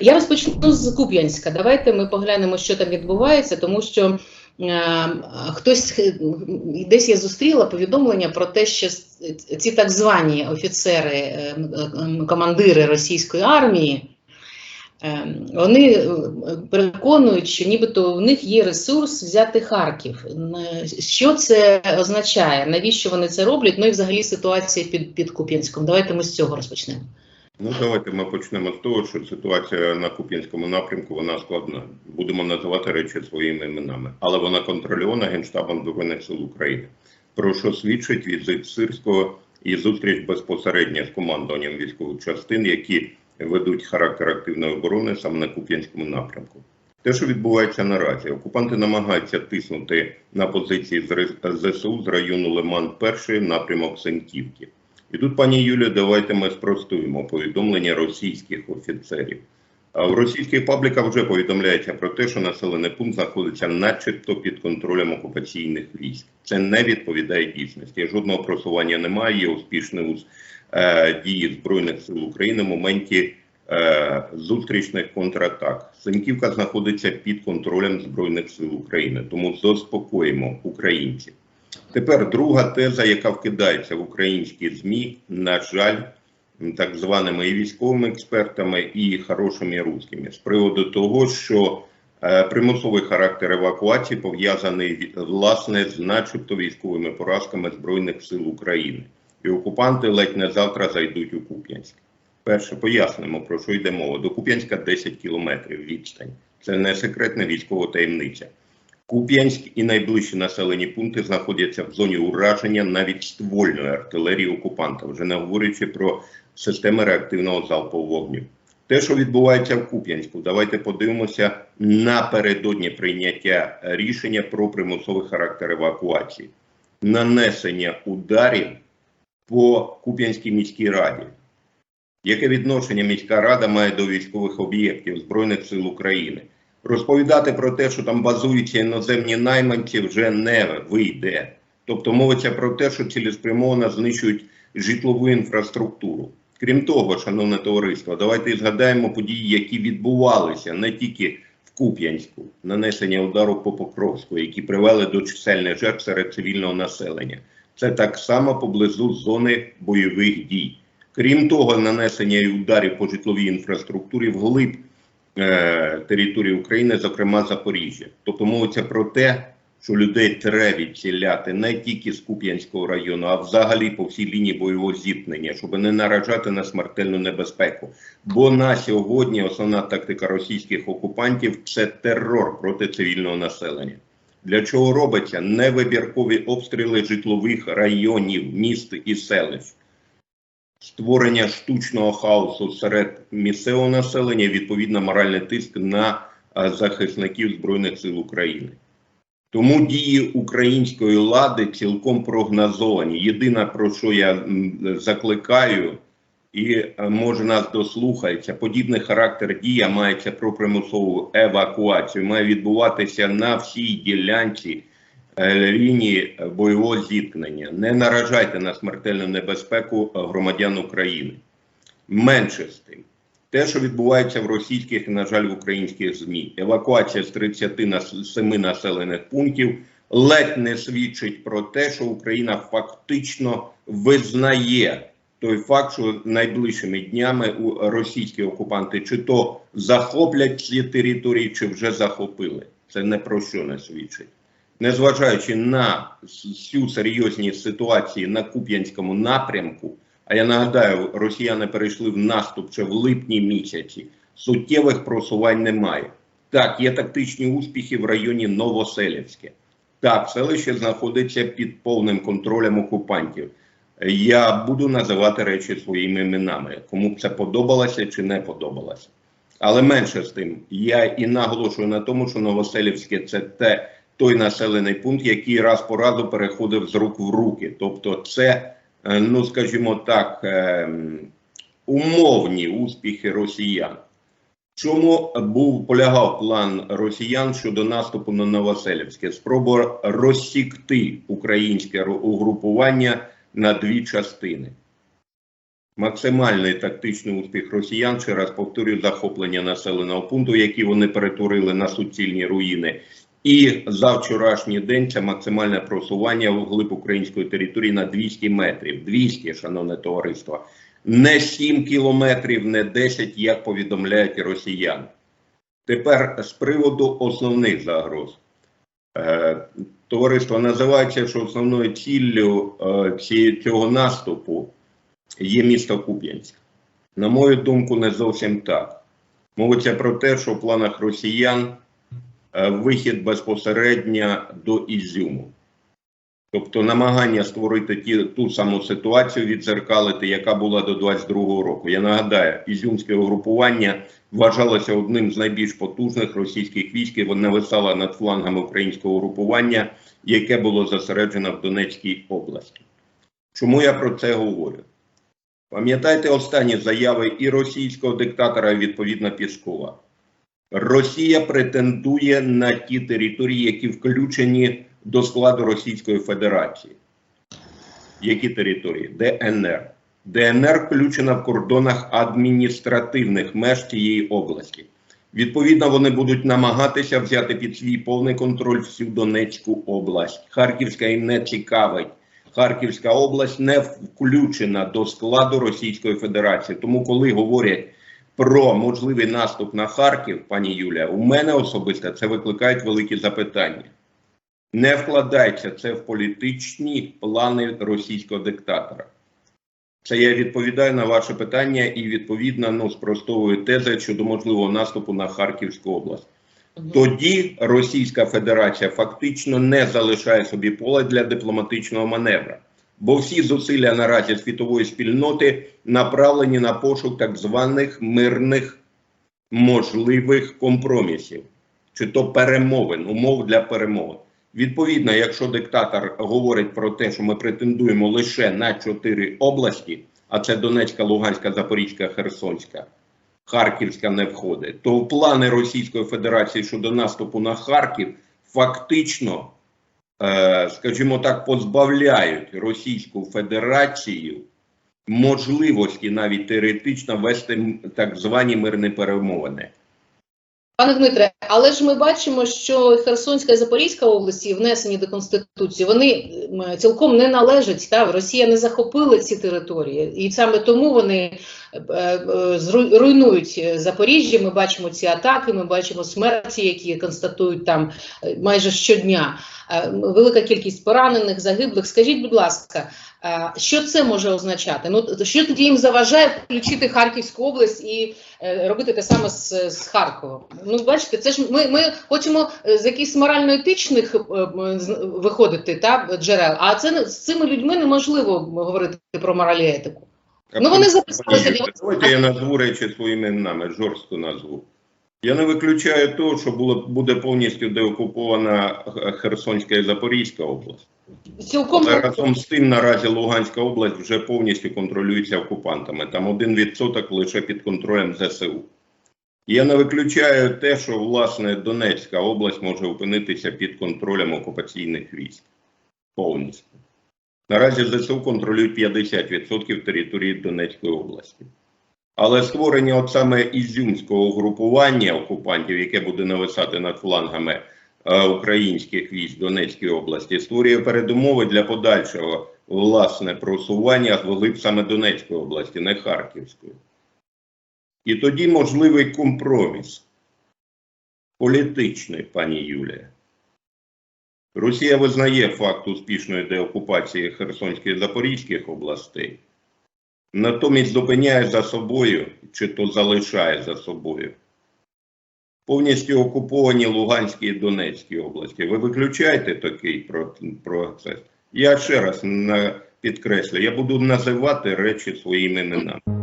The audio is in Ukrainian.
Я розпочну з Куп'янська. Давайте ми поглянемо, що там відбувається, тому що е, хтось е, десь я зустріла повідомлення про те, що ці так звані офіцери, е, командири російської армії. Вони переконують, що нібито в них є ресурс взяти Харків. Що це означає? Навіщо вони це роблять? Ну і взагалі ситуація під, під Куп'янськом. Давайте ми з цього розпочнемо. Ну, давайте ми почнемо з того, що ситуація на Куп'янському напрямку вона складна. Будемо називати речі своїми іменами, але вона контрольована Генштабом Збройних сил України. Про що свідчить візит Сирського і зустріч безпосередньо з командуванням військових частин, які ведуть характер активної оборони саме на Куп'янському напрямку. Те, що відбувається наразі, окупанти намагаються тиснути на позиції ЗСУ з району Лиман, перший напрямок Сенківки. І тут, пані Юлія, давайте ми спростуємо повідомлення російських офіцерів. В російських пабліках вже повідомляється про те, що населений пункт знаходиться начебто під контролем окупаційних військ. Це не відповідає дійсності. Жодного просування немає. Є успішні ус- е, дії Збройних сил України в моменті е, зустрічних контратак. Синьківка знаходиться під контролем Збройних сил України, тому заспокоїмо українців. Тепер друга теза, яка вкидається в українські ЗМІ, на жаль, так званими і військовими експертами, і хорошими русскими, з приводу того, що е, примусовий характер евакуації пов'язаний власне з начебто військовими поразками Збройних сил України. І окупанти ледь не завтра зайдуть у Куп'янськ. Перше, пояснимо, про що йде мова. До Куп'янська 10 кілометрів відстань. Це не секретна військова таємниця. Куп'янськ і найближчі населені пункти знаходяться в зоні ураження навіть ствольної артилерії окупанта, вже не говорячи про системи реактивного залпового вогню. Те, що відбувається в Куп'янську, давайте подивимося напередодні прийняття рішення про примусовий характер евакуації, нанесення ударів по Куп'янській міській раді. Яке відношення міська рада має до військових об'єктів Збройних сил України? Розповідати про те, що там базуються іноземні найманці, вже не вийде. Тобто мовиться про те, що цілеспрямовано знищують житлову інфраструктуру. Крім того, шановне товариство, давайте згадаємо події, які відбувалися не тільки в Куп'янську, нанесення удару по Покровську, які привели до чисельних жертв серед цивільного населення. Це так само поблизу зони бойових дій. Крім того, нанесення і ударів по житловій інфраструктурі вглиб е, території України, зокрема Запоріжжя. Тобто мовиться про те, що людей треба відціляти не тільки з Куп'янського району, а взагалі по всій лінії бойового зіткнення, щоб не наражати на смертельну небезпеку. Бо на сьогодні основна тактика російських окупантів це терор проти цивільного населення. Для чого робиться невибіркові обстріли житлових районів, міст і селищ, створення штучного хаосу серед місцевого населення, відповідно, моральний тиск на захисників Збройних сил України. Тому дії української влади цілком прогнозовані. Єдине, про що я закликаю, і е, може нас дослухається, подібний характер дія мається про примусову евакуацію, має відбуватися на всій ділянці е, лінії бойового зіткнення. Не наражайте на смертельну небезпеку е, громадян України. Менше з тим. Те, що відбувається в російських і, на жаль, в українських ЗМІ, евакуація з 37 населених пунктів ледь не свідчить про те, що Україна фактично визнає той факт, що найближчими днями російські окупанти чи то захоплять ці території, чи вже захопили. Це не про що не свідчить. Незважаючи на всю серйозність ситуації на Куп'янському напрямку, а я нагадаю, росіяни перейшли в наступ ще в липні місяці. Суттєвих просувань немає. Так, є тактичні успіхи в районі Новоселівське. Так, селище знаходиться під повним контролем окупантів. Я буду називати речі своїми іменами, кому б це подобалося чи не подобалося. Але менше з тим, я і наголошую на тому, що Новоселівське це те, той населений пункт, який раз по разу переходив з рук в руки. Тобто, це, е, ну скажімо так, е, умовні успіхи росіян. Чому був полягав план росіян щодо наступу на Новоселівське? Спроба розсікти українське угрупування на дві частини. Максимальний тактичний успіх росіян, ще раз повторюю, захоплення населеного пункту, який вони перетворили на суцільні руїни. І за вчорашній день це максимальне просування вглиб української території на 200 метрів. 200, шановне товариство. Не 7 кілометрів, не 10, як повідомляють росіяни. Тепер з приводу основних загроз. Е, Товариство називається, що основною ціллю е, цього наступу є місто Куп'янськ. На мою думку, не зовсім так. Мовиться про те, що в планах росіян вихід безпосередньо до Ізюму. Тобто намагання створити ті, ту саму ситуацію, відзеркалити, яка була до 22-го року. Я нагадаю, ізюмське угрупування вважалося одним з найбільш потужних російських військ, і воно нависало над флангами українського угрупування, яке було зосереджено в Донецькій області. Чому я про це говорю? Пам'ятаєте останні заяви і російського диктатора, і відповідно Піскова. Росія претендує на ті території, які включені до складу Російської Федерації. Які території? ДНР. ДНР включена в кордонах адміністративних меж цієї області. Відповідно, вони будуть намагатися взяти під свій повний контроль всю Донецьку область. Харківська їм не цікавить. Харківська область не включена до складу Російської Федерації. Тому, коли говорять про можливий наступ на Харків, пані Юлія, у мене особисто це викликають великі запитання. Не вкладається це в політичні плани російського диктатора. Це я відповідаю на ваше питання і відповідно ну, спростовую тези щодо можливого наступу на Харківську область. Тоді Російська Федерація фактично не залишає собі поля для дипломатичного маневра, бо всі зусилля наразі світової спільноти направлені на пошук так званих мирних можливих компромісів, чи то перемовин, умов для перемовин. Відповідно, якщо диктатор говорить про те, що ми претендуємо лише на чотири області, а це Донецька, Луганська, Запорізька, Херсонська, Харківська не входить, то плани Російської Федерації щодо наступу на Харків фактично, скажімо так, позбавляють Російську Федерацію можливості навіть теоретично вести так звані мирні перемовини. Пане Дмитре, але ж ми бачимо, що Херсонська і Запорізька області внесені до конституції, вони цілком не належать. Та Росія не захопила ці території, і саме тому вони е, е, руйнують Запоріжжя. Ми бачимо ці атаки, ми бачимо смерті, які констатують там е, майже щодня. Велика кількість поранених, загиблих. Скажіть, будь ласка, що це може означати? Ну що тоді їм заважає включити Харківську область і робити те саме з, з Харковом? Ну, бачите, це ж ми, ми хочемо е, з якихось морально-етичних е, з- виходити та джерел. А це з цими людьми неможливо говорити про мораль і етику. Ну, вони записалися Давайте я назву речі своїми іменами, жорстко назву. Я не виключаю того, що було, буде повністю деокупована Херсонська і Запорізька область. Цілком Але разом з тим наразі Луганська область вже повністю контролюється окупантами. Там один відсоток лише під контролем ЗСУ. Я не виключаю те, що власне Донецька область може опинитися під контролем окупаційних військ повністю. Наразі ЗСУ контролюють 50% території Донецької області. Але створення от саме ізюмського угрупування окупантів, яке буде нависати над флангами е, українських військ в Донецькій області, створює передумови для подальшого власне просування вглиб саме Донецької області, не Харківської. І тоді можливий компроміс політичний, пані Юлія. Росія визнає факт успішної деокупації Херсонської і Запорізьких областей, натомість зупиняє за собою чи то залишає за собою повністю окуповані Луганські і Донецькі області. Ви виключаєте такий процес? Я ще раз підкреслю, я буду називати речі своїми іменами.